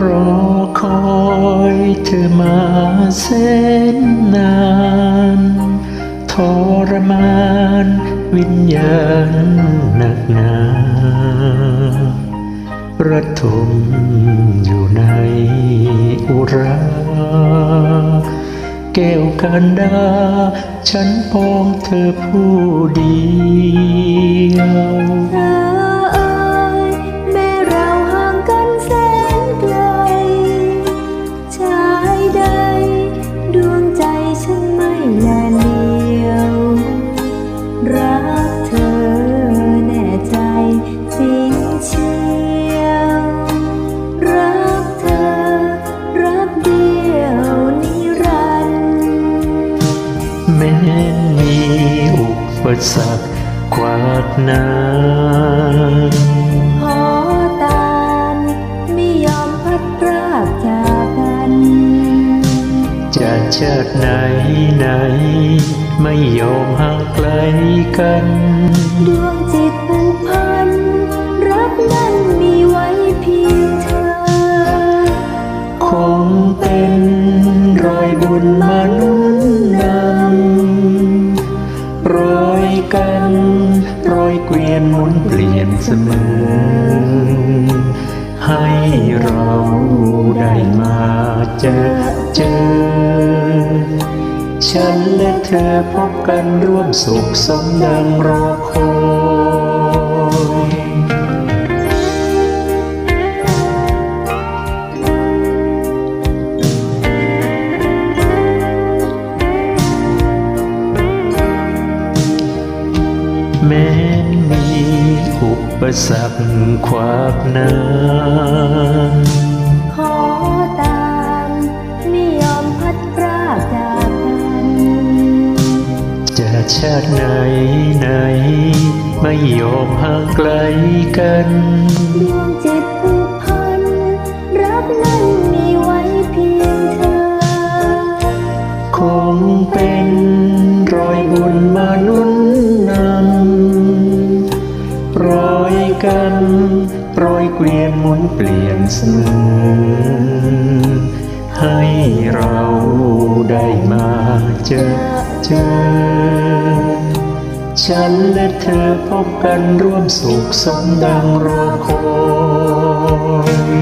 รอคอยเธอมาแสนนานทรมานวิญญาณหนักหนาระทมอยู่ในอุรา แก้วกันดา ฉันปองเธอผู้ดี สรรคขวากหน้าขอตามไม่ยอมพัดพรากจากกันจะชาติไหนไหน ไม่ยอมห่างไกลกัน ดวงจิตผูกพัน รักนั้นมีไว้เพียงเธอ คงเป็นรอยบุญมานุนนำรอย กันรอยเกวียนหมุนเปลี่ยนเสมอให้เราได้มาเจอเจอ ฉันและเธอพบกันร่วมสุขสมดังรอคอย อุปสรรควากหน้าขอตามไม่ยอมพัดพรากจากกันจะชาติไหนไหน ไม่ยอมห่างไกลกันดวงจิตผูกพัน รักนั้นมีไว้เพียงเธอ คงเป็นรอยบุญมานุน กันรอยเกวียนหมุนเปลี่ยนเสมอให้เราได้มาเจอเจอ ฉันและเธอพบกันร่วมสุขสมดังรอคอย